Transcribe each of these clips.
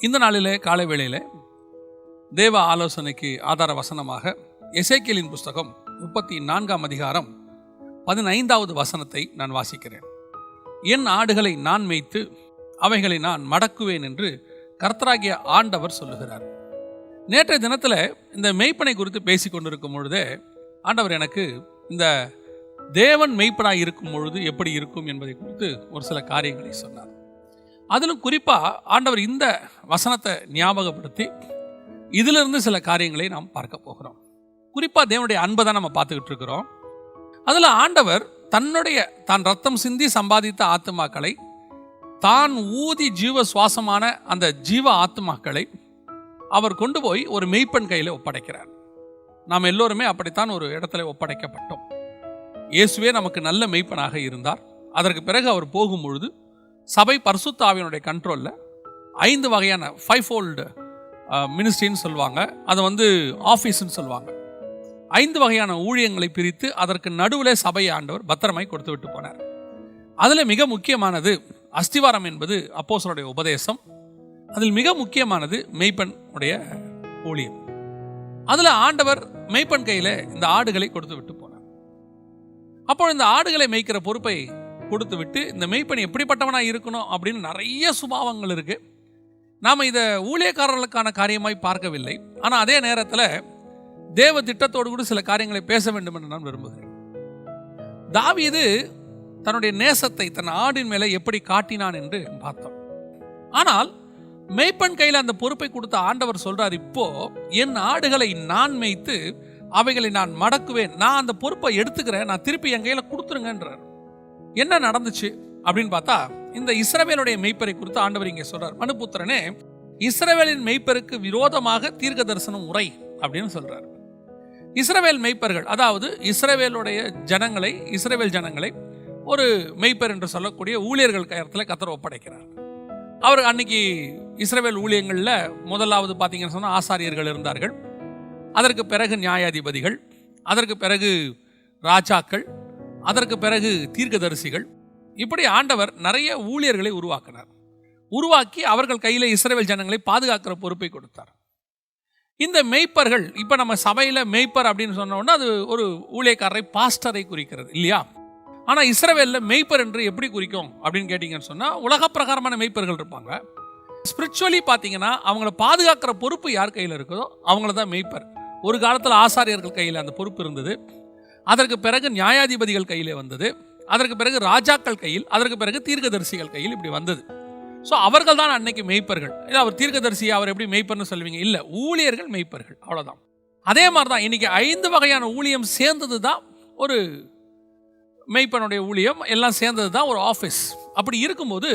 இந்த நாளிலே காலை வேளையிலே தேவ ஆலோசனைக்கு ஆதார வசனமாக எசேக்கியலின் புஸ்தகம் முப்பத்தி நான்காம் அதிகாரம் பதினைந்தாவது வசனத்தை நான் வாசிக்கிறேன். என் ஆடுகளை நான் மேய்த்து அவைகளை நான் மடக்குவேன் என்று கர்த்தராகிய ஆண்டவர் சொல்லுகிறார். நேற்றைய தினத்தில் இந்த மெய்ப்பனை குறித்து பேசி கொண்டிருக்கும் பொழுதே ஆண்டவர் எனக்கு இந்த தேவன் மெய்ப்பனாய் இருக்கும் பொழுது எப்படி இருக்கும் என்பதை குறித்து ஒரு சில காரியங்களை சொன்னார். அதிலும் குறிப்பாக ஆண்டவர் இந்த வசனத்தை ஞாபகப்படுத்தி இதிலிருந்து சில காரியங்களை நாம் பார்க்க போகிறோம். குறிப்பாக தேவனுடைய அன்பை தான் நம்ம பார்த்துக்கிட்டு இருக்கிறோம். அதில் ஆண்டவர் தன்னுடைய தான் ரத்தம் சிந்தி சம்பாதித்த ஆத்துமாக்களை தான் ஊதி ஜீவ சுவாசமான அந்த ஜீவ ஆத்துமாக்களை அவர் கொண்டு போய் ஒரு மெய்ப்பெண் கையில் ஒப்படைக்கிறார். நாம் எல்லோருமே அப்படித்தான் ஒரு இடத்துல ஒப்படைக்கப்பட்டோம். இயேசுவே நமக்கு நல்ல மெய்ப்பனாக இருந்தார். அதற்கு பிறகு அவர் போகும் பொழுது சபை பரிசுத்தாவியனுடைய கண்ட்ரோலில் ஐந்து வகையான ஃபைவ் ஃபோல்டு மினிஸ்ட்ரின்னு சொல்லுவாங்க. அதை வந்து ஆஃபீஸ்ன்னு சொல்லுவாங்க. ஐந்து வகையான ஊழியங்களை பிரித்து அதற்கு நடுவில் சபை ஆண்டவர் பத்திரமாய் கொடுத்து விட்டு போனார். அதில் மிக முக்கியமானது அஸ்திவாரம் என்பது அப்போசருடைய உபதேசம். அதில் மிக முக்கியமானது மெய்ப்பன் உடைய ஊழியம். அதில் ஆண்டவர் மெய்ப்பன் கையில் இந்த ஆடுகளை கொடுத்து விட்டு போனார். அப்போ இந்த ஆடுகளை மேய்க்கிற பொறுப்பை கொடுத்து விட்டு இந்த மெய்ப்பன் எப்படிப்பட்டவனாக இருக்கணும் அப்படின்னு நிறைய சுபாவங்கள் இருக்குது நாம் இதை ஊழியக்காரர்களுக்கான காரியமாய் பார்க்கவில்லை. ஆனால் அதே நேரத்தில் தேவ திட்டத்தோடு கூட சில காரியங்களை பேச வேண்டும் என்று நான் விரும்புகிறேன். தாவீது தன்னுடைய நேசத்தை தன் ஆடின் மேலே எப்படி காட்டினான் என்று பார்த்தோம். ஆனால் மெய்ப்பன் கையில் அந்த பொறுப்பை கொடுத்த ஆண்டவர் சொல்றார் இப்போ என் ஆடுகளை நான் மேய்த்து அவைகளை நான் மடக்குவேன். நான் அந்த பொறுப்பை எடுத்துக்கிறேன். நான் திருப்பி என் கையில் கொடுத்துருங்கன்றார். என்ன நடந்துச்சு அப்படின்னு பார்த்தா இந்த இஸ்ரவேலுடைய மெய்ப்பரை குறித்து ஆண்டவர் இங்கே சொல்றார். மனுபுத்திரனே இஸ்ரவேலின் மெய்ப்பருக்கு விரோதமாக தீர்க்க தரிசனம் உரை அப்படின்னு சொல்றார். இஸ்ரவேல் மெய்ப்பர்கள் அதாவது இஸ்ரவேலுடைய ஜனங்களை இஸ்ரவேல் ஜனங்களை ஒரு மெய்ப்பர் என்று சொல்லக்கூடிய ஊழியர்கள் கயத்தில் கத்தர் ஒப்படைக்கிறார். அவர் அன்னைக்கு இஸ்ரவேல் ஊழியங்களில் முதலாவது பார்த்தீங்கன்னு சொன்னால் ஆசாரியர்கள் இருந்தார்கள். அதற்கு பிறகு நியாயாதிபதிகள் அதற்கு பிறகு ராஜாக்கள் அதற்கு பிறகு தீர்க்கதரிசிகள் இப்படி ஆண்டவர் நிறைய ஊழியர்களை உருவாக்கினார். உருவாக்கி அவர்கள் கையில் இஸ்ரவேல் ஜனங்களை பாதுகாக்கிற பொறுப்பை கொடுத்தார். இந்த மெய்ப்பர்கள் இப்போ நம்ம சபையில் மெய்ப்பர் அப்படின்னு சொன்னோன்னா அது ஒரு ஊழியக்காரரை பாஸ்டரை குறிக்கிறது இல்லையா? ஆனால் இஸ்ரவேலில் மெய்ப்பர் என்று எப்படி குறிக்கும் அப்படின்னு கேட்டிங்கன்னு சொன்னால் உலக பிரகாரமான மெய்ப்பர்கள் இருப்பாங்க. ஸ்பிரிச்சுவலி பார்த்தீங்கன்னா அவங்கள பாதுகாக்கிற பொறுப்பு யார் கையில் இருக்குதோ அவங்கள தான் மெய்ப்பர். ஒரு காலத்தில் ஆசாரியர்கள் கையில் அந்த பொறுப்பு இருந்தது. அதற்கு பிறகு நியாயாதிபதிகள் கையிலே வந்தது. அதற்கு பிறகு ராஜாக்கள் கையில் அதற்கு பிறகு தீர்க்கதரிசிகள் கையில் இப்படி வந்தது. ஸோ அவர்கள் தான் அன்னைக்கு மெய்ப்பர்கள். இல்லை அவர் தீர்க்கதரிசி அவர் எப்படி மெய்ப்பர்னு சொல்லுவீங்க? இல்லை ஊழியர்கள் மெய்ப்பர்கள். அவ்வளோதான் அதே மாதிரி தான் இன்னைக்கு ஐந்து வகையான ஊழியம் சேர்ந்தது தான் ஒரு மெய்ப்பனுடைய ஊழியம் எல்லாம் சேர்ந்தது தான் ஒரு ஆஃபீஸ் அப்படி இருக்கும்போது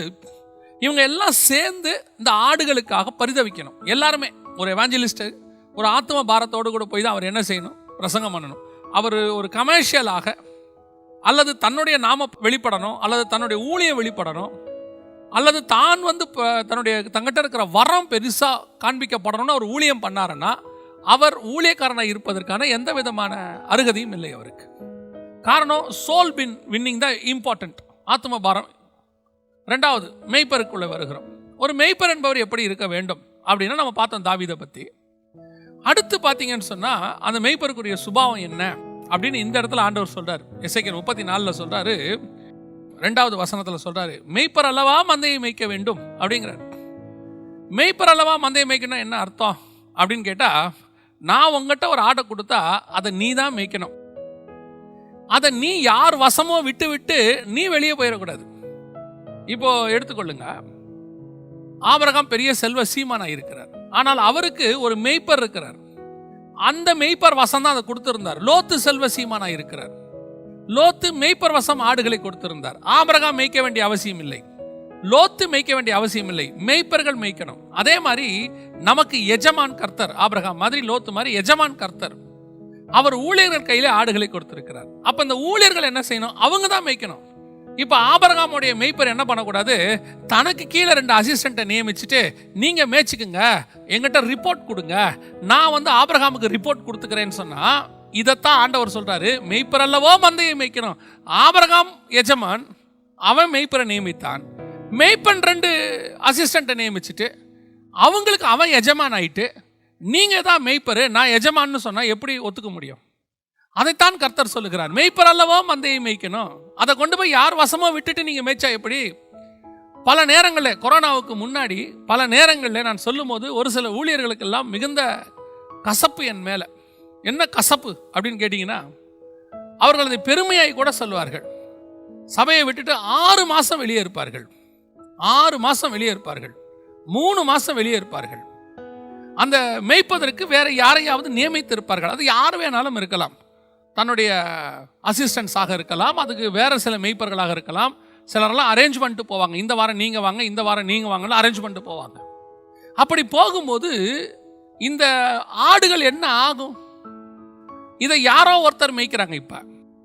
இவங்க எல்லாம் சேர்ந்து இந்த ஆடுகளுக்காக பரிதவிக்கணும். எல்லாருமே ஒரு எவாஞ்சலிஸ்ட்டு ஒரு ஆத்ம பாரத்தோடு கூட போய் தான் அவர் என்ன செய்யணும்? பிரசங்கம் பண்ணணும். அவர் ஒரு கமர்ஷியலாக அல்லது தன்னுடைய நாம வெளிப்படணும் அல்லது தன்னுடைய ஊழியம் வெளிப்படணும் அல்லது தான் வந்து இப்போ தன்னுடைய தங்கிட்ட இருக்கிற வரம் பெருசாக காண்பிக்கப்படணும்னு அவர் ஊழியம் பண்ணாருன்னா அவர் ஊழியக்காரனாக இருப்பதற்கான எந்த விதமான அருகதையும் இல்லை அவருக்கு. காரணம் சோல் பின் வின்னிங் தான் இம்பார்ட்டண்ட் ஆத்ம பாரம். ரெண்டாவது மெய்ப்பருக்குள்ளே வருகிறோம். ஒரு மெய்ப்பர் என்பவர் எப்படி இருக்க வேண்டும்? அப்படின்னா நம்ம பார்த்தோம் தாவிதை பற்றி அடுத்து பார்த்தீங்கன்னு சொன்னால் அந்த மெய்ப்பருக்குரிய சுபாவம் என்ன? அப்படின்னு இந்த இடத்துல ஆண்டவர் சொல்கிறார் எஸ்ஐக்கன் முப்பத்தி நாலில் சொல்றாரு. ரெண்டாவது வசனத்தில் சொல்றாரு மெய்ப்பர் அல்லவா மந்தையை மேய்க்க வேண்டும்? அப்படிங்கிறார். மெய்ப்பர் அல்லவா மந்தையை மேய்க்கணும் என்ன அர்த்தம்? அப்படின்னு கேட்டால் நான் உங்ககிட்ட ஒரு ஆடை கொடுத்தா அதை நீ தான் மேய்க்கணும். அதை நீ யார் வசமோ விட்டு விட்டு நீ வெளியே போயிடக்கூடாது. இப்போ எடுத்துக்கொள்ளுங்க. ஆபரகம் பெரிய செல்வ சீமானா இருக்கிறார். ஆனால் அவருக்கு ஒரு மெய்ப்பர் இருக்கிறார். அந்த மெய்ப்பர் வசம் தான் அதை கொடுத்திருந்தார். லோத்து செல்வ சீமானா இருக்கிறார். லோத்து மெய்ப்பர் வசம் ஆடுகளை கொடுத்திருந்தார். ஆபரகம் மேய்க்க வேண்டிய அவசியம் இல்லை. லோத்து மேய்க்க வேண்டிய அவசியம் இல்லை. மெய்ப்பர்கள் மேய்க்கணும். அதே மாதிரி நமக்கு எஜமான் கர்த்தர் ஆபிரகாம் மாதிரி லோத்து மாதிரி எஜமான் கர்த்தர். அவர் ஊழியர்கள் கையில ஆடுகளை கொடுத்திருக்கிறார். அப்ப இந்த ஊழியர்கள் என்ன செய்யணும்? அவங்க தான் மேய்க்கணும். இப்போ ஆபரகாமுடைய மெய்ப்பர் என்ன பண்ணக்கூடாது? தனக்கு கீழே ரெண்டு அசிஸ்டண்ட்டை நியமிச்சுட்டு நீங்கள் மேய்ச்சிக்குங்க. எங்கிட்ட ரிப்போர்ட் கொடுங்க. நான் வந்து ஆபரகாமுக்கு ரிப்போர்ட் கொடுத்துக்கிறேன்னு சொன்னால் இதைத்தான் ஆண்டவர் சொல்கிறாரு மெய்ப்பர் அல்லவோ மந்தையை மேய்க்கணும். ஆபரகாம் எஜமான் அவன் மெய்ப்பரை நியமித்தான். மெய்ப்பன் ரெண்டு அசிஸ்டண்ட்டை நியமிச்சுட்டு அவங்களுக்கு அவன் எஜமான் ஆயிட்டு நீங்கள் தான் மெய்ப்பரு நான் எஜமான்னு சொன்னால் எப்படி ஒத்துக்க முடியும்? அதைத்தான் கர்த்தர் சொல்லுகிறார். மெய்ப்பர் அல்லவோ மந்தையை மேய்க்கணும். அதை கொண்டு போய் யார் வசமோ விட்டுட்டு நீங்கள் மேய்ச்சா எப்படி? பல நேரங்களில் கொரோனாவுக்கு முன்னாடி பல நேரங்களில் நான் சொல்லும்போது ஒரு சில ஊழியர்களுக்கெல்லாம் மிகுந்த கசப்பு என் மேலே. என்ன கசப்பு அப்படின்னு கேட்டிங்கன்னா அவர்கள் அதை பெருமையாய் கூட சொல்லுவார்கள். சபையை விட்டுட்டு ஆறு மாதம் வெளியே இருப்பார்கள். ஆறு மாதம் வெளியே இருப்பார்கள். மூணு மாதம் வெளியே இருப்பார்கள். அந்த மேய்ப்பதற்கு வேற யாரையாவது நியமித்து இருப்பார்கள் அது யார் வேணாலும் இருக்கலாம். தன்னுடைய அசிஸ்டன்ஸாக இருக்கலாம் அதுக்கு வேறு சில மெய்ப்பர்களாக இருக்கலாம். சிலரெல்லாம் அரேஞ்ச் பண்ணிட்டு போவாங்க. இந்த வாரம் நீங்கள் வாங்க இந்த வாரம் நீங்கள் வாங்கன்னு அரேஞ்ச் பண்ணிட்டு போவாங்க. அப்படி போகும்போது இந்த ஆடுகள் என்ன ஆகும்? இதை யாரோ ஒருத்தர் மேய்க்கிறாங்க இப்போ.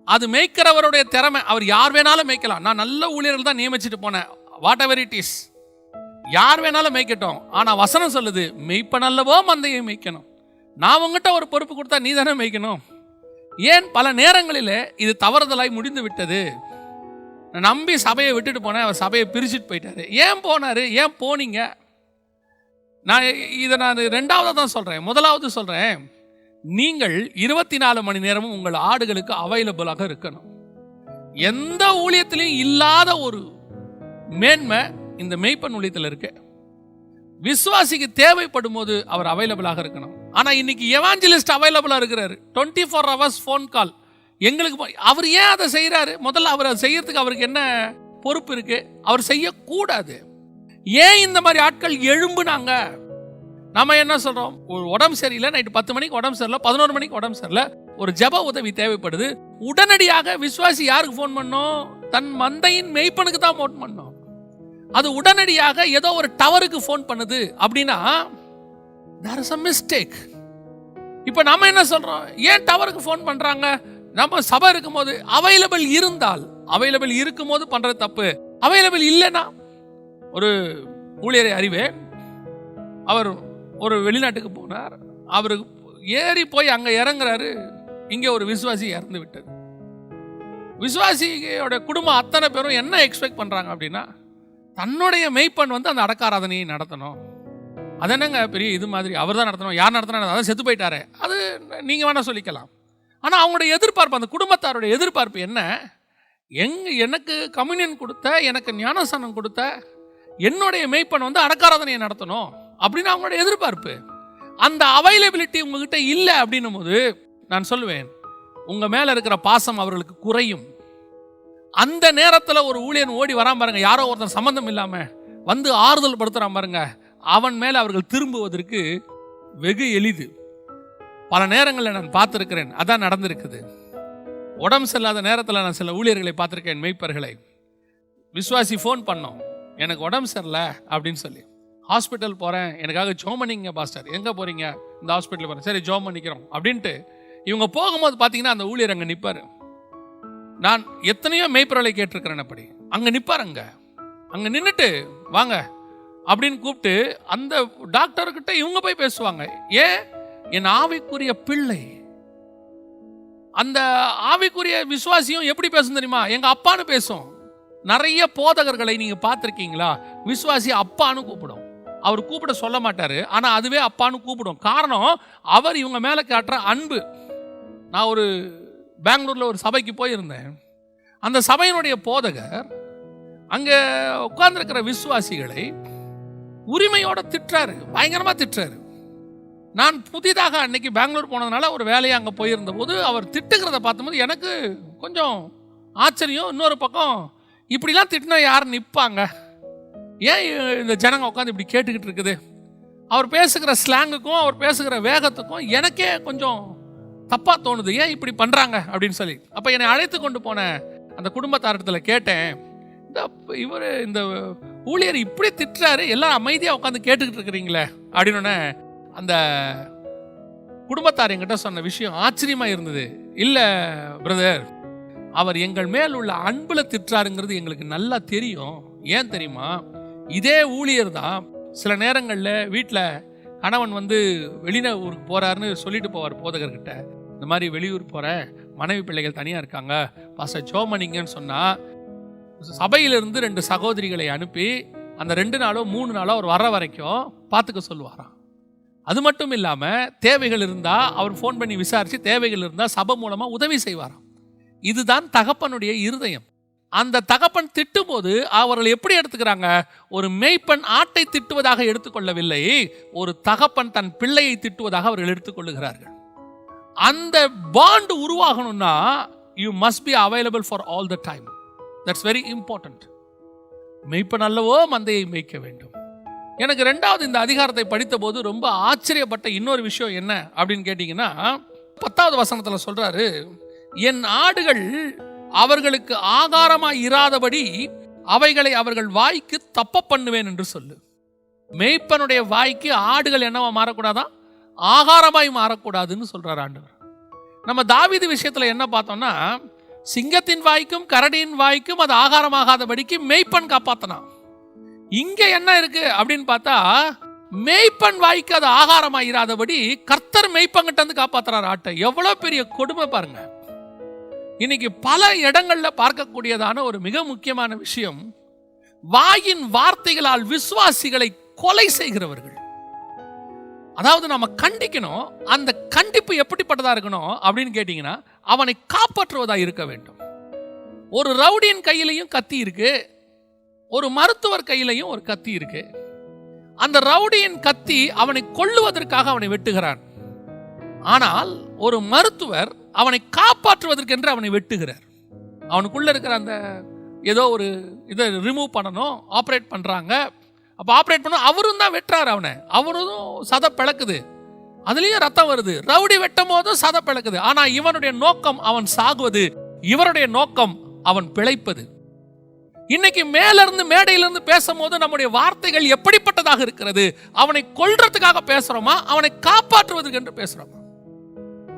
அது மேய்க்கிறவருடைய திறமை அவர் யார் வேணாலும் மேய்க்கலாம். நான் நல்ல ஊழியர்கள் தான் நியமிச்சுட்டு போனேன். வாட் எவர் இட் இஸ் யார் வேணாலும் மேய்க்கட்டும். ஆனால் வசனம் சொல்லுது மெய்ப்பனல்லவோ மந்தையை மேய்க்கணும். நான் உங்ககிட்ட ஒரு பொறுப்பு கொடுத்தா நீ தானே மேய்க்கணும். ஏன் பல நேரங்களில் இது தவறுதலாய் முடிந்து விட்டது? நம்பி சபையை விட்டுட்டு போனேன் அவர் சபையை பிரிச்சுட்டு போயிட்டாரு. ஏன் போனாரு? ஏன் போனீங்க? நான் இதை நான் ரெண்டாவதாக தான் சொல்கிறேன் முதலாவது சொல்கிறேன் நீங்கள் இருபத்தி நாலு மணி நேரமும் உங்கள் ஆடுகளுக்கு அவைலபிளாக இருக்கணும். எந்த ஊழியத்திலையும் இல்லாத ஒரு மேன்மை இந்த மெய்ப்பன் ஊழியத்தில் இருக்கு. விசுவாசிக்கு தேவைப்படும் போது அவர் அவைலபிளாக இருக்கணும். ஆனால் இன்னைக்கு எவாஞ்சலிஸ்ட் அவைலபிளாக இருக்கிறாரு. Twenty four hours phone call எங்களுக்கு அவர் ஏன் அதை செய்கிறாரு முதல்ல அவர் அதை செய்யறதுக்கு அவருக்கு என்ன பொறுப்பு இருக்குது அவர் செய்யக்கூடாது. ஏன் இந்த மாதிரி ஆட்கள் எழும்புனாங்க? நம்ம என்ன சொல்கிறோம் ஒரு உடம்பு சரியில்லை நைட்டு பத்து மணிக்கு உடம்பு சரியில்லை பதினோரு மணிக்கு உடம்பு சரியில்லை ஒரு ஜெப உதவி தேவைப்படுது. உடனடியாக விஸ்வாசி யாருக்கு ஃபோன் பண்ணோம்? தன் மந்தையின் மெய்ப்பனுக்கு தான் ஃபோன் பண்ணோம். அது உடனடியாக ஏதோ ஒரு டவருக்கு ஃபோன் பண்ணுது அப்படின்னா தேர் இஸ் அ மிஸ்டேக் இப்போ நம்ம என்ன சொல்கிறோம் ஏன் டவருக்கு ஃபோன் பண்ணுறாங்க நம்ம சபை இருக்கும்போது அவைலபிள் இருந்தால் அவைலபிள் இருக்கும்போது பண்ணுறது தப்பு. அவைலபிள் இல்லைன்னா ஒரு ஊழியரை அறிவேன். அவர் ஒரு வெளிநாட்டுக்கு போனார். அவருக்கு ஏறி போய் அங்கே இறங்குறாரு. இங்கே ஒரு விசுவாசி இறந்து விட்டது. விசுவாசியோட குடும்பம் அத்தனை பேரும் என்ன எக்ஸ்பெக்ட் பண்ணுறாங்க அப்படின்னா தன்னுடைய மெய்ப்பன் வந்து அந்த அடக்காராதனையை நடத்தணும். அது என்னங்க பெரிய இது மாதிரி? அவர் தான் நடத்தணும். யார் நடத்தினா அதான் செத்து போயிட்டாரு. அது நீங்கள் வேணால் சொல்லிக்கலாம். ஆனால் அவங்களுடைய எதிர்பார்ப்பு அந்த குடும்பத்தாருடைய எதிர்பார்ப்பு என்ன? எங்க எனக்கு கம்யூனியன் கொடுத்த எனக்கு ஞானஸ்தானம் கொடுத்த என்னுடைய மெய்ப்பன் வந்து அடக்காராதனையை நடத்தணும் அப்படின்னு அவங்களுடைய எதிர்பார்ப்பு. அந்த அவைலபிலிட்டி உங்ககிட்ட இல்லை அப்படின்னும் போது நான் சொல்லுவேன் உங்கள் மேலே இருக்கிற பாசம் அவர்களுக்கு குறையும். அந்த நேரத்தில் ஒரு ஊழியன் ஓடி வரான் பாருங்க. யாரோ ஒருத்தன் சம்மந்தம் இல்லாமல் வந்து ஆறுதல் படுத்துகிறான் பாருங்க. அவன் மேல் அவர்கள் திரும்புவதற்கு வெகு எளிது. பல நேரங்களில் நான் பார்த்துருக்கிறேன் அதான் நடந்திருக்குது. உடம்பு சரியில்லாத நேரத்தில் நான் சில ஊழியர்களை பார்த்துருக்கேன் மெய்ப்பர்களை. விஸ்வாசி ஃபோன் பண்ணோம். எனக்கு உடம்பு சரியில்லை அப்படின்னு சொல்லி. ஹாஸ்பிட்டல் போகிறேன் எனக்காக ஜோம் பண்ணிங்க பாஸ்டர் எங்கே போகிறீங்க இந்த ஹாஸ்பிட்டல் போகிறேன் சரி ஜோம் பண்ணிக்கிறோம் அப்படின்ட்டு இவங்க போகும்போது பார்த்தீங்கன்னா அந்த ஊழியர் அங்கே நிற்பார் நான் எத்தனையோ மெய்ப்பொருளை கேட்டிருக்கிறேன் அப்படி. அங்கே நிற்பார் அங்கே அங்கே நின்றுட்டு வாங்க. அப்படின்னு கூப்பிட்டு அந்த டாக்டர்கிட்ட இவங்க போய் பேசுவாங்க. ஏன் என் ஆவிக்குரிய பிள்ளை. அந்த ஆவிக்குரிய விசுவாசியும் எப்படி பேசும் தெரியுமா? எங்க அப்பான்னு பேசும். நிறைய போதகர்களை நீங்க பார்த்துருக்கீங்களா? விசுவாசி அப்பான்னு கூப்பிடும். அவர் கூப்பிட சொல்ல மாட்டார். ஆனால் அதுவே அப்பான்னு கூப்பிடும். காரணம் அவர் இவங்க மேலே காட்டுற அன்பு. நான் ஒரு பெங்களூரில் ஒரு சபைக்கு போயிருந்தேன். அந்த சபையினுடைய போதகர் அங்கே உட்கார்ந்துருக்கிற விசுவாசிகளை உரிமையோட திட்டுறாரு. பயங்கரமா திட்டுறாரு. நான் புதிதாக அன்னைக்கு பெங்களூர் போனதுனால ஒரு வேலையை அங்கே போயிருந்த போது அவர் திட்டுகிறத பார்த்தபோது எனக்கு கொஞ்சம் ஆச்சரியம். இன்னொரு பக்கம் இப்படிலாம் திட்டினா யார் நிற்பாங்க ஏன் இந்த ஜனங்க உட்காந்து இப்படி கேட்டுக்கிட்டு இருக்குது? அவர் பேசுகிற ஸ்லாங்குக்கும் அவர் பேசுகிற வேகத்துக்கும் எனக்கே கொஞ்சம் தப்பாக தோணுது. ஏன் இப்படி பண்ணுறாங்க அப்படின்னு சொல்லி. அப்போ என்னை அழைத்து கொண்டு போன அந்த குடும்பத்தாரத்தில் கேட்டேன். இந்த இவர் இந்த ஊழியர் இப்படி திட்டுறாரு? எல்லாம் அமைதியாக உட்காந்து கேட்டுக்கிட்டு இருக்கிறீங்களே? அப்படின்னு அந்த குடும்பத்தார் எங்கிட்ட சொன்ன விஷயம் ஆச்சரியமாக இருந்தது. இல்லை பிரதர் அவர் எங்கள் மேல் உள்ள அன்பில் திட்டுறாருங்கிறது எங்களுக்கு நல்லா தெரியும். ஏன் தெரியுமா? இதே ஊழியர் தான் சில நேரங்களில் வீட்டில் கணவன் வந்து வெளியில ஊருக்கு போகிறாருன்னு சொல்லிட்டு போவார் போதகர்கிட்ட. இந்த மாதிரி வெளியூர் போகிற மனைவி பிள்ளைகள் தனியாக இருக்காங்க பாச ஜோமனிங்கன்னு சொன்னால் சபையிலிருந்து ரெண்டு சகோதரிகளை அனுப்பி அந்த ரெண்டு நாளோ மூணு நாளோ அவர் வர்ற வரைக்கும் பார்த்துக்க சொல்லுவாராம். அது மட்டும் இல்லாமல் தேவைகள் இருந்தால் அவர் ஃபோன் பண்ணி விசாரித்து தேவைகள் இருந்தால் சபை மூலமாக உதவி செய்வாராம். இதுதான் தகப்பனுடைய இருதயம். அந்த தகப்பன் திட்டும்போது அவர்கள் எப்படி எடுத்துக்கிறாங்க? ஒரு மேய்ப்பன் ஆட்டை திட்டுவதாக எடுத்துக்கொள்ளவில்லை ஒரு தகப்பன் தன் பிள்ளையை திட்டுவதாக அவர்கள் எடுத்துக்கொள்ளுகிறார்கள். அந்த bond உருவாகணும்னா you must be available for all the time that's very important மெய்ப்பன் அல்லவோ மந்தையை மேய்க்க வேண்டும். எனக்கு ரெண்டாவது இந்த அதிகாரத்தை படித்தபோது ரொம்ப ஆச்சரியப்பட்ட இன்னொரு விஷயம் என்ன அப்படின்னு கேட்டிங்கன்னா பத்தாவது வசனத்தில் சொல்கிறாரு என் ஆடுகள் அவர்களுக்கு ஆகாரமாக இராதபடி அவைகளை அவர்கள் வாய்க்கு தப்ப பண்ணுவேன் என்று சொல்லு. மேய்ப்பனுடைய வாய்க்கு ஆடுகள் என்னவா மாறக்கூடாதா? ஆகாரமாய் மாறக்கூடாதுன்னு சொல்கிறார் ஆண்டவர். நம்ம தாவிது விஷயத்தில் என்ன பார்த்தோம்னா சிங்கத்தின் வாய்க்கும் கரடியின் வாய்க்கும் அது ஆகாரமாகாதபடிக்கு மெய்ப்பன் காப்பாத்தனான். இங்க என்ன இருக்கு அப்படின்னு பார்த்தா மெய்ப்பன் வாய்க்கு அது ஆகாரமாயிராதபடி கர்த்தர் மெய்ப்பங்கிட்ட இருந்து காப்பாத்துறாரு ஆட்டை. எவ்வளவு பெரிய கொடுமை பாருங்க. இன்னைக்கு பல இடங்கள்ல பார்க்கக்கூடியதான ஒரு மிக முக்கியமான விஷயம் வாயின் வார்த்தைகளால் விசுவாசிகளை கொலை செய்கிறவர்கள். அதாவது நம்ம கண்டிக்கணும் அந்த கண்டிப்பு எப்படிப்பட்டதா இருக்கணும் அப்படின்னு கேட்டீங்கன்னா அவனை காப்பாற்றுவதாக இருக்க வேண்டும். ஒரு ரவுடியின் கையிலையும் கத்தி இருக்கு. ஒரு மருத்துவர் கையிலையும் ஒரு கத்தி இருக்கு. அந்த ரவுடியின் கத்தி அவனை கொள்ளுவதற்காக அவனை வெட்டுகிறான் ஆனால் ஒரு மருத்துவர் அவனை காப்பாற்றுவதற்கென்று அவனை வெட்டுகிறார். அவனுக்குள்ள இருக்கிற அந்த ஏதோ ஒரு இதை ரிமூவ் பண்ணணும் ஆப்ரேட் பண்றாங்க. அப்போ ஆப்ரேட் பண்ண அவரும் தான் வெட்டுறாரு அவனை. அவரும் சதை பிளக்குது. அதுலேயும் ரத்தம் வருது. ரவுடி வெட்டும் போதும் சதை பிளக்குது. ஆனால் இவனுடைய நோக்கம் அவன் சாகுவது. இவருடைய நோக்கம் அவன் பிழைப்பது. இன்னைக்கு மேலிருந்து மேடையிலிருந்து பேசும்போது நம்முடைய வார்த்தைகள் எப்படிப்பட்டதாக இருக்கிறது? அவனை கொல்றதுக்காக பேசுறோமா? அவனை காப்பாற்றுவதற்கு என்று பேசுறோமா?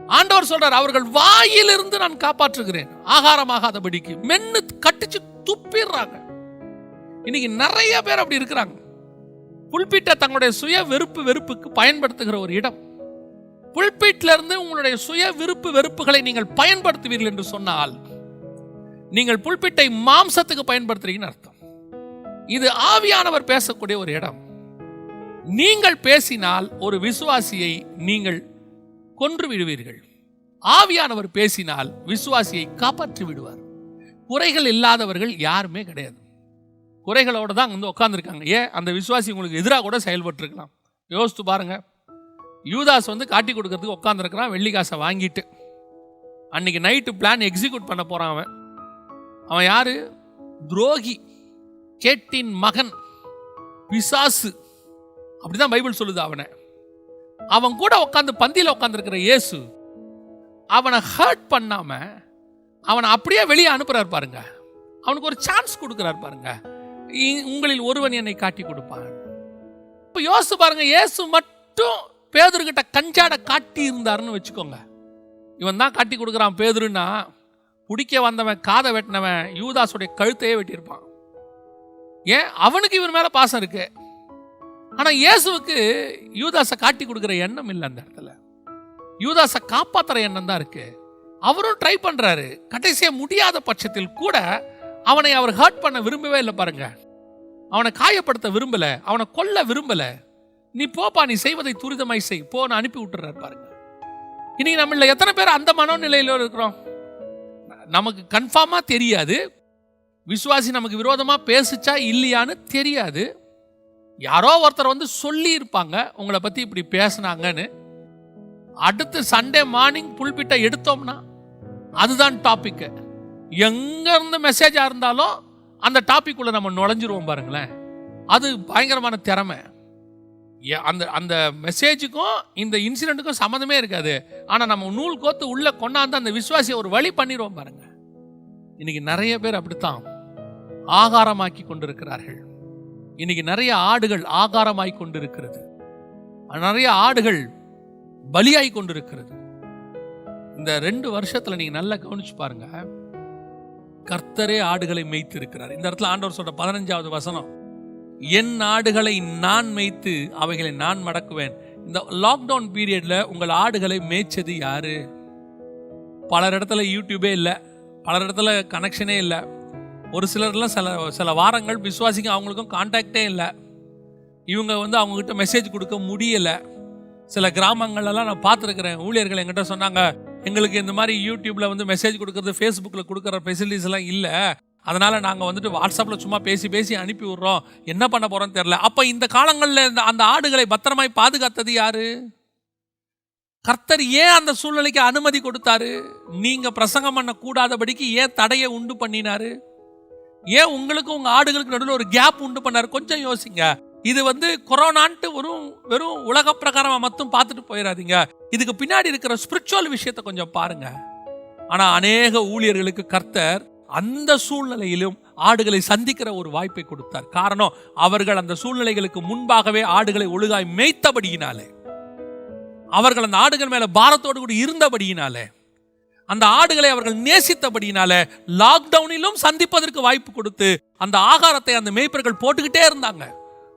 ஆண்டவர் சொல்றார் அவர்கள் வாயிலிருந்து நான் காப்பாற்றுகிறேன். ஆகாரமாகாதபடிக்கு மென்னு கட்டிச்சு துப்பிடுறாங்க. இன்னைக்கு நிறைய பேர் அப்படி இருக்கிறாங்க. புல்பிட்ட தங்களுடைய சுய வெறுப்பு வெறுப்புக்கு பயன்படுத்துகிற ஒரு இடம். புல்பீட்லேருந்து உங்களுடைய சுய விருப்பு வெறுப்புகளை நீங்கள் பயன்படுத்துவீர்கள் என்று சொன்னால் நீங்கள் புல்பிட்டை மாம்சத்துக்கு பயன்படுத்துறீங்கன்னு அர்த்தம். இது ஆவியானவர் பேசக்கூடிய ஒரு இடம். நீங்கள் பேசினால் ஒரு விசுவாசியை நீங்கள் கொன்று விடுவீர்கள் ஆவியானவர் பேசினால் விசுவாசியை காப்பாற்றி விடுவார் குறைகள் இல்லாதவர்கள் யாருமே கிடையாது. குறைகளோடு தான் வந்து உட்காந்துருக்காங்க ஏன்? அந்த விசுவாசி உங்களுக்கு எதிராக கூட செயல்பட்டுருக்கலாம். யோசித்து பாருங்கள் யூதாஸ் வந்து காட்டி கொடுக்கறதுக்கு உட்காந்துருக்கிறான் வெள்ளி காசை வாங்கிட்டு. அன்னைக்கு நைட்டு பிளான் எக்ஸிக்யூட் பண்ண போகிறான் அவன். அவன் யார்? துரோகி கேட்டின் மகன் பிசாசு. அப்படிதான் பைபிள் சொல்லுது அவனை. அவன் கூட உட்காந்து பந்தியில் உட்காந்துருக்கிற இயேசு அவனை ஹர்ட் பண்ணாம அவனை அப்படியே வெளியே அனுப்புறாரு பாருங்க. அவனுக்கு ஒரு சான்ஸ் கொடுக்குறாரு பாருங்க. இ- உங்களில் ஒருவன் என்னை காட்டி கொடுப்பான். இப்போ யோசிச்சு பாருங்க இயேசு மட்டும் பேதர்கிட்ட கஞ்சாட காட்டி இருந்தாருன்னு வச்சுக்கோங்க. இவன் தான் காட்டி கொடுக்குறான் பேதுருன்னா பிடிக்க வந்தவன் காதை வெட்டினவன் யூதாஸுடைய கழுத்தையே வெட்டியிருப்பான். ஏன்? அவனுக்கு இவன் மேலே பாசம் இருக்கு. ஆனால் இயேசுவுக்கு யூதாஸை காட்டி கொடுக்குற எண்ணம் இல்லை அந்த இடத்துல. யூதாஸை காப்பாற்றுற எண்ணம் தான் இருக்கு. அவரும் ட்ரை பண்ணுறாரு கடைசியாக முடியாத பட்சத்தில் கூட அவனை அவர் ஹர்ட் பண்ண விரும்பவே இல்லை பாருங்க. அவனை காயப்படுத்த விரும்பலை அவனை கொல்ல விரும்பலை. நீ போப்பா நீ செய்வதை துரிதமாய் செய். போன்னு அனுப்பி விட்டுறாரு பாருங்க. இன்னைக்கு நம்மள எத்தனை பேர் அந்த மனோநிலையில இருக்கிறோம்? நமக்கு கன்ஃபார்மா தெரியாது. விசுவாசி நமக்கு விரோதமா பேசுச்சா இல்லையான்னு தெரியாது. யாரோ ஒருத்தர் வந்து சொல்லி இருப்பாங்க உங்களை பத்தி இப்படி பேசுனாங்கன்னு. அடுத்து சண்டே மார்னிங் புல்பிட்ட எடுத்தோம்னா அதுதான் டாபிக் எங்க இருந்து மெசேஜா இருந்தாலும் அந்த டாபிக் உள்ள நம்ம நுழைஞ்சிருவோம் பாருங்களேன். அது பயங்கரமான திறமை. அந்த அந்த மெசேஜுக்கும் இந்த இன்சிடெண்ட்டுக்கும் சம்மந்தமே இருக்காது. ஆனால் நம்ம நூல் கோத்து உள்ளே கொண்டாந்து அந்த விசுவாசியை ஒரு வழி பண்ணிடுவோம் பாருங்க. இன்னைக்கு நிறைய பேர் அப்படித்தான் ஆகாரமாக்கி கொண்டிருக்கிறார்கள். இன்னைக்கு நிறைய ஆடுகள் ஆகாரமாய் கொண்டிருக்கிறது. நிறைய ஆடுகள் பலியாய் கொண்டிருக்கிறது. இந்த ரெண்டு வருஷத்தில் நீங்கள் நல்லா கவனிச்சு பாருங்க. கர்த்தரே ஆடுகளை மேய்த்து இருக்கிறார் இந்த இடத்துல ஆண்டவர் சொல்ற பதினஞ்சாவது வசனம். என் ஆடுகளை நான் மேய்த்து அவைகளை நான் மடக்குவேன். இந்த லாக்டவுன் பீரியட்ல உங்கள் ஆடுகளை மேய்ச்சது யாரு? பலர் இடத்துல யூடியூபே இல்லை. பலர் இடத்துல கனெக்ஷனே இல்லை. ஒரு சிலர்லாம் சில சில வாரங்கள் விசுவாசிங்க அவங்களுக்கும் கான்டாக்டே இல்லை. இவங்க வந்து அவங்கக்கிட்ட மெசேஜ் கொடுக்க முடியலை. சில கிராமங்கள்லாம் நான் பார்த்துருக்குறேன். ஊழியர்கள் என்கிட்ட சொன்னாங்க எங்களுக்கு இந்த மாதிரி யூடியூப்பில் வந்து மெசேஜ் கொடுக்கறது ஃபேஸ்புக்கில் கொடுக்குற ஃபெசிலிட்டிஸ் எல்லாம் இல்லை. அதனால் நாங்கள் வந்துட்டு வாட்ஸ்அப்பில் சும்மா பேசி பேசி அனுப்பி விட்றோம். என்ன பண்ண போகிறோன்னு தெரில அப்போ இந்த காலங்களில் இந்த அந்த ஆடுகளை பத்திரமாய் பாதுகாத்தது யாரு? கர்த்தர் ஏன் அந்த சூழ்நிலைக்கு அனுமதி கொடுத்தாரு? நீங்கள் பிரசங்கம் பண்ணக்கூடாதபடிக்கு ஏன் தடையை உண்டு பண்ணினாரு? ஏன் உங்களுக்கு உங்கள் ஆடுகளுக்கு நடுவில் ஒரு கேப் உண்டு பண்ணார்? கொஞ்சம் யோசிங்க. இது வந்து கொரோனான்ட்டு வெறும் வெறும் உலக பிரகாரமாக மட்டும் பார்த்துட்டு போயிடாதீங்க இதுக்கு பின்னாடி இருக்கிற ஸ்பிரிச்சுவல் விஷயத்தை கொஞ்சம் பாருங்க. ஆனால் அநேக ஊழியர்களுக்கு கர்த்தர் அந்த சூழ்நிலையிலும் ஆடுகளை சந்திக்கிற ஒரு வாய்ப்பை கொடுத்தார். காரணம் அவர்கள் அந்த சூழ்நிலைகளுக்கு முன்பாகவே ஆடுகளை ஒழுகாய் மேய்த்தபடியினாலே. அவர்கள் அந்த ஆடுகள் மேல பாரத்தோடு கூட இருந்தபடியினாலே. அந்த ஆடுகளை அவர்கள் நேசித்தபடியினால லாக்டவுனிலும் சந்திப்பதற்கு வாய்ப்பு கொடுத்து அந்த ஆகாரத்தை அந்த மேய்ப்பர்கள் போட்டுக்கிட்டே இருந்தாங்க.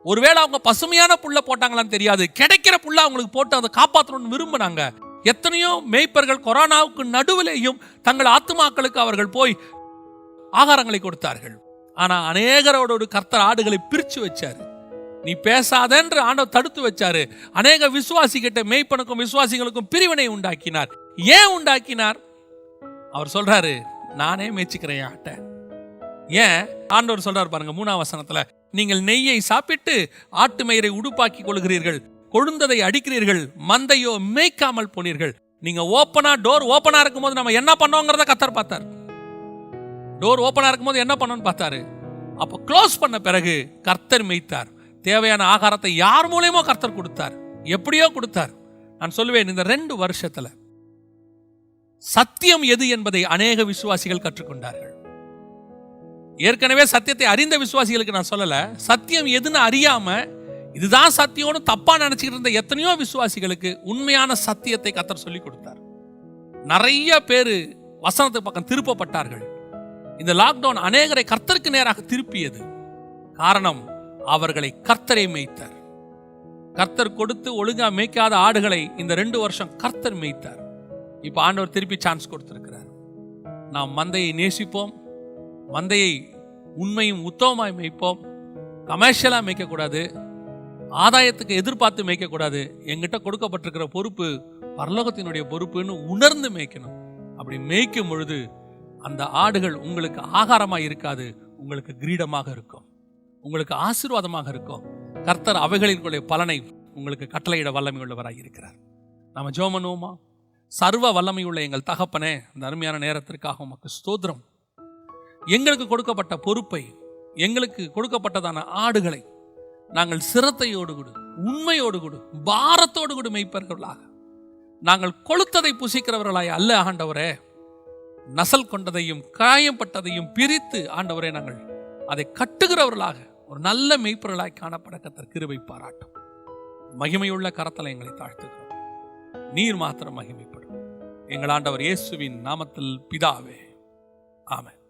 ஒருவேளை அவங்க பசுமையான புல்ல போட்டாங்களான்னு தெரியாது. கிடைக்கிற புல்ல அவங்களுக்கு போட்டு அதை காப்பாற்றணும்னு விரும்பினாங்க. எத்தனையோ மேய்ப்பர்கள் கொரோனாவுக்கு நடுவிலேயும் தங்கள் ஆத்துமாக்களுக்கு அவர்கள் போய் ஆகாரங்களை கொடுத்தார்கள். ஆனா அநேகரோட கர்த்தர் ஆடுகளை பிரிச்சு வச்சாரு. நீ பேசாதென்று ஆண்டவர் தடுத்து வச்சாரு. அநேக விசுவாசிகிட்ட மெய்ப்பனுக்கும் விசுவாசிகளுக்கும் பிரிவினை உண்டாக்கினார். ஏன் உண்டாக்கினார்? அவர் சொல்றாரு நானே மேய்ச்சிக்கிறேன் ஆட்டை ஏன்? ஆண்டவர் சொல்றாரு பாருங்க மூணாம் வசனத்துல நீங்கள் நெய்யை சாப்பிட்டு ஆட்டு மயிரை உடுப்பாக்கி கொள்கிறீர்கள் கொழுந்ததை அடிக்கிறீர்கள் மந்தையோ மேய்க்காமல் போனீர்கள். நீங்க ஓப்பனா டோர் ஓப்பனா இருக்கும்போது நம்ம என்ன பண்ணோங்கிறத கத்தர் பார்த்தார். டோர் ஓப்பனாக இருக்கும்போது என்ன பண்ணணும்னு பார்த்தாரு. அப்போ க்ளோஸ் பண்ண பிறகு கர்த்தர் மெய்த்தார். தேவையான ஆகாரத்தை யார் மூலியமோ கர்த்தர் கொடுத்தார். எப்படியோ கொடுத்தார். நான் சொல்லுவேன் இந்த ரெண்டு வருஷத்துல சத்தியம் எது என்பதை அநேக விசுவாசிகள் கற்றுக்கொண்டார்கள். ஏற்கனவே சத்தியத்தை அறிந்த விசுவாசிகளுக்கு நான் சொல்லலை. சத்தியம் எதுன்னு அறியாம இதுதான் சத்தியம்னு தப்பா நினைச்சுக்கிட்டு இருந்த எத்தனையோ விசுவாசிகளுக்கு உண்மையான சத்தியத்தை கத்தர் சொல்லி கொடுத்தார். நிறைய பேர் வசனத்துக்கு பக்கம் திருப்பப்பட்டார்கள். இந்த லாக்டவுன் அநேகரை கர்த்தருக்கு நேராக திருப்பியது. காரணம் அவர்களை கர்த்தரை மேய்த்தார். கர்த்தர் கொடுத்து ஒழுங்கா மேய்க்காத ஆடுகளை இந்த ரெண்டு வருஷம் கர்த்தர் மேய்த்தார். இப்ப ஆண்டவர் திருப்பி சான்ஸ் கொடுத்திருக்கிறார். நாம் மந்தையை நேசிப்போம். மந்தையை உண்மையும் உத்தமமாய் மேய்ப்போம். கமர்ஷியலா மேய்க்கக்கூடாது. ஆதாயத்துக்கு எதிர்பார்த்து மேய்க்கக்கூடாது. எங்கிட்ட கொடுக்கப்பட்டிருக்கிற பொறுப்பு பரலோகத்தினுடைய பொறுப்புன்னு உணர்ந்து மேய்க்கணும். அப்படி மேய்க்கும் பொழுது அந்த ஆடுகள் உங்களுக்கு ஆகாரமாக இருக்காது உங்களுக்கு கிரீடமாக இருக்கும். உங்களுக்கு ஆசீர்வாதமாக இருக்கும். கர்த்தர் அவைகளினுடைய பலனை உங்களுக்கு கட்டளையிட வல்லமை உள்ளவராக இருக்கிறார். நாம் ஜோமனுவோமா சர்வ வல்லமை உள்ள எங்கள் தகப்பனே இந்த அருமையான நேரத்திற்காக உமக்கு ஸ்தோத்திரம். எங்களுக்கு கொடுக்கப்பட்ட பொறுப்பை எங்களுக்கு கொடுக்கப்பட்டதான ஆடுகளை நாங்கள் சிரத்தையோடு கொடு உண்மையோடு கொடு பாரத்தோடு கொடு மெய்ப்பர்களாக. நாங்கள் கொளுத்ததை புசிக்கிறவர்களாய் அல்ல ஆண்டவரே. நசல் கொண்டதையும் காயப்பட்டதையும் பிரித்து ஆண்டவரே நாங்கள் அதை கட்டுகிறவர்களாக ஒரு நல்ல மெய்ப்பொருளாய் காணப்பட கத்தர் கிருபை பாராட்டும். மகிமையுள்ள கரத்தலை எங்களை தாழ்த்துகிறோம். நீர் மாத்திரம் மகிமைப்படும். எங்கள் ஆண்டவர் இயேசுவின் நாமத்தில் பிதாவே. ஆமென்.